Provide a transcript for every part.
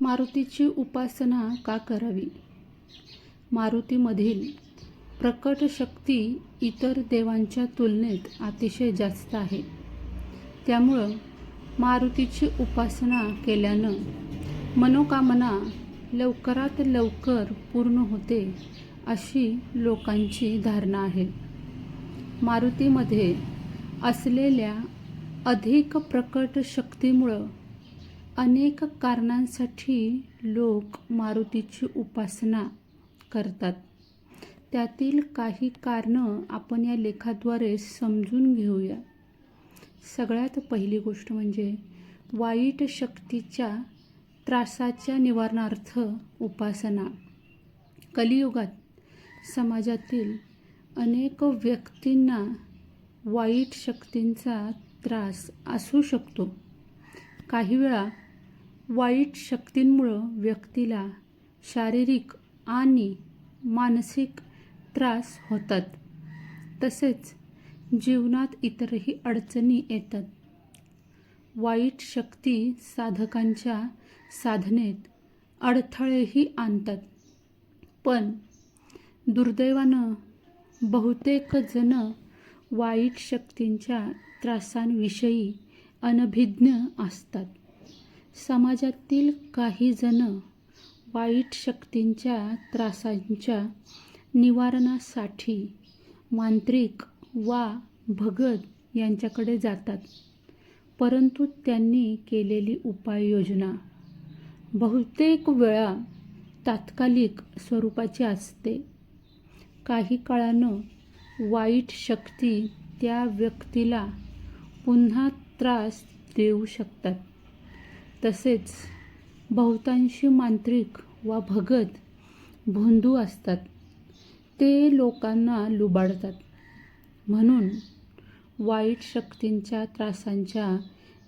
मारुतीची उपासना का करावी? मारुतीमधील प्रकट शक्ती इतर देवांच्या तुलनेत अतिशय जास्त आहे. त्यामुळं मारुतीची उपासना केल्यानं मनोकामना लवकरात लवकर पूर्ण होते अशी लोकांची धारणा आहे. मारुतीमध्ये असलेल्या अधिक प्रकट शक्तीमुळं अनेक कारणांसाठी लोक मारुतीची उपासना करतात. त्यातील काही कारणं आपण या लेखाद्वारे समजून घेऊया. सगळ्यात पहिली गोष्ट म्हणजे वाईट शक्तीच्या त्रासाच्या निवारणार्थ उपासना. कलियुगात समाजातील अनेक व्यक्तींना वाईट शक्तींचा त्रास असू शकतो. काही वेळा वाईट शक्तींमुळं व्यक्तीला शारीरिक आणि मानसिक त्रास होतात. तसेच जीवनात इतरही अडचणी येतात. वाईट शक्ती साधकांच्या साधनेत अडथळेही आणतात. पण दुर्दैवानं बहुतेक जण वाईट शक्तींच्या त्रासांविषयी अनभिज्ञ असतात. समाजातील काही जण वाईट शक्तींच्या त्रासांच्या निवारणासाठी मांत्रिक वा भगत यांच्याकडे जातात. परंतु त्यांनी केलेली उपाययोजना बहुतेक वेळा तात्कालिक स्वरूपाची असते. काही काळानं वाईट शक्ती त्या व्यक्तीला पुन्हा त्रास देऊ शकतात. तसेच बहुतांशी मांत्रिक वा भगत भोंदू असतात. ते लोकांना लुबाडतात. म्हणून वाईट शक्तींच्या त्रासांच्या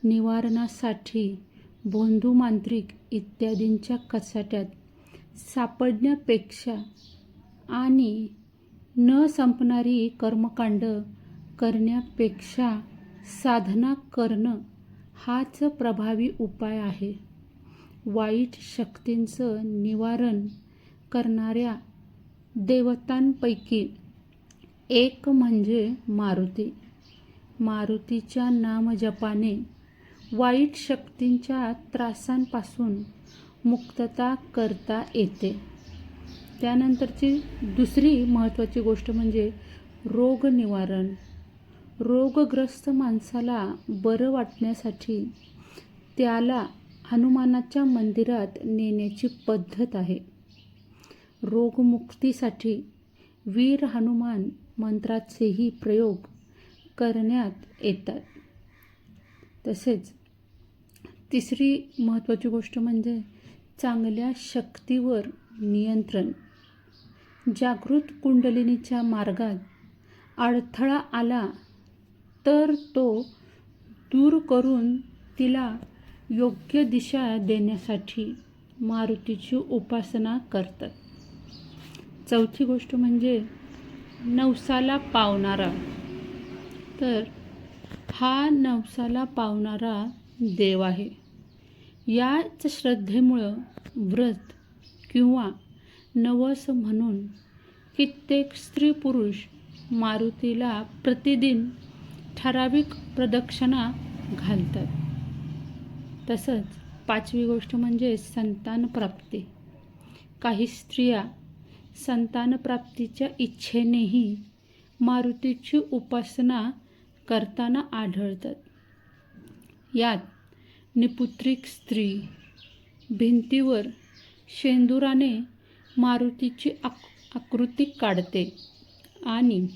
निवारणासाठी भोंदू मांत्रिक इत्यादींच्या कचाट्यात सापडण्यापेक्षा आणि न संपणारी कर्मकांड करण्यापेक्षा साधना करणं हाच प्रभावी उपाय आहे. वाईट शक्तींचं निवारण करणाऱ्या देवतांपैकी एक म्हणजे मारुती. मारुतीच्या नामजपाने वाईट शक्तींच्या त्रासांपासून मुक्तता करता येते. त्यानंतरची दुसरी महत्त्वाची गोष्ट म्हणजे रोग निवारण. रोगग्रस्त माणसाला बरं वाटण्यासाठी त्याला हनुमानाच्या मंदिरात नेण्याची पद्धत आहे. रोगमुक्तीसाठी वीर हनुमान मंत्राचेही प्रयोग करण्यात येतात. तसेच तिसरी महत्त्वाची गोष्ट म्हणजे चांगल्या शक्तीवर नियंत्रण. जागृत कुंडलिनीच्या मार्गात अडथळा आला तर तो दूर करून तिला योग्य दिशा देण्यासाठी मारुतीची उपासना करतात. चौथी गोष्ट म्हणजे नवसाला पावणारा. तर हा नवसाला पावणारा देव आहे. याच श्रद्धेमुळं व्रत किंवा नवस म्हणून कित्येक स्त्री पुरुष मारुतीला प्रतिदिन ठराविक प्रदक्षिणा घालतात. तसंच पाचवी गोष्ट म्हणजे संतानप्राप्ती. काही स्त्रिया संतानप्राप्तीच्या इच्छेनेही मारुतीची उपासना करताना आढळतात. यात निपुत्रिक स्त्री भिंतीवर शेंदुराने मारुतीची आक आकृती काढते आणि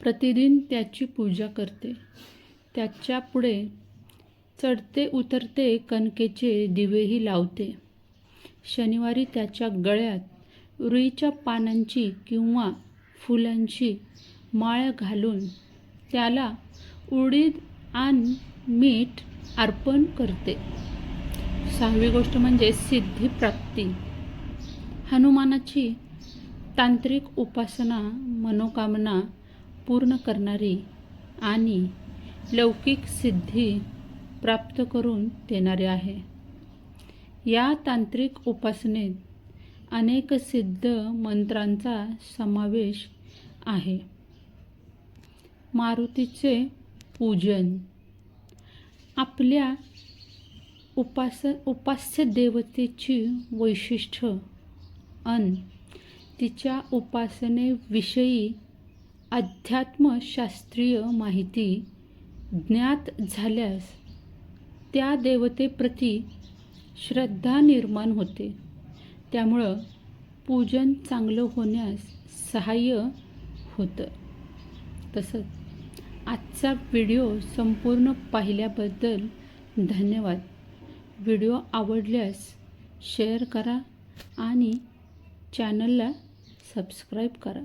प्रतिदिन त्याची पूजा करते. त्याच्या पुढे चढते उतरते कणकेचे दिवेही लावते. शनिवारी त्याच्या गळ्यात रुईच्या पानांची किंवा फुलांची माळ घालून त्याला उडीद आणि मीठ अर्पण करते. सहावी गोष्ट म्हणजे सिद्धिप्राप्ती. हनुमानाची तांत्रिक उपासना मनोकामना पूर्ण करणारी आणि लौकिक सिद्धी प्राप्त करून देणारे आहे. या तांत्रिक उपासनेत अनेक सिद्ध मंत्रांचा समावेश आहे. मारुतीचे पूजन. आपल्या उपास उपास्य देवतेची वैशिष्ट्य अन तिच्या उपासनेविषयी अध्यात्मशास्त्रीय माहिती ज्ञात झाल्यास त्या देवतेप्रती श्रद्धा निर्माण होते. त्यामुळं पूजन चांगलं होण्यास सहाय्य होतं. तसंच आजचा व्हिडिओ संपूर्ण पाहिल्याबद्दल धन्यवाद. व्हिडिओ आवडल्यास शेअर करा आणि चॅनलला सबस्क्राईब करा.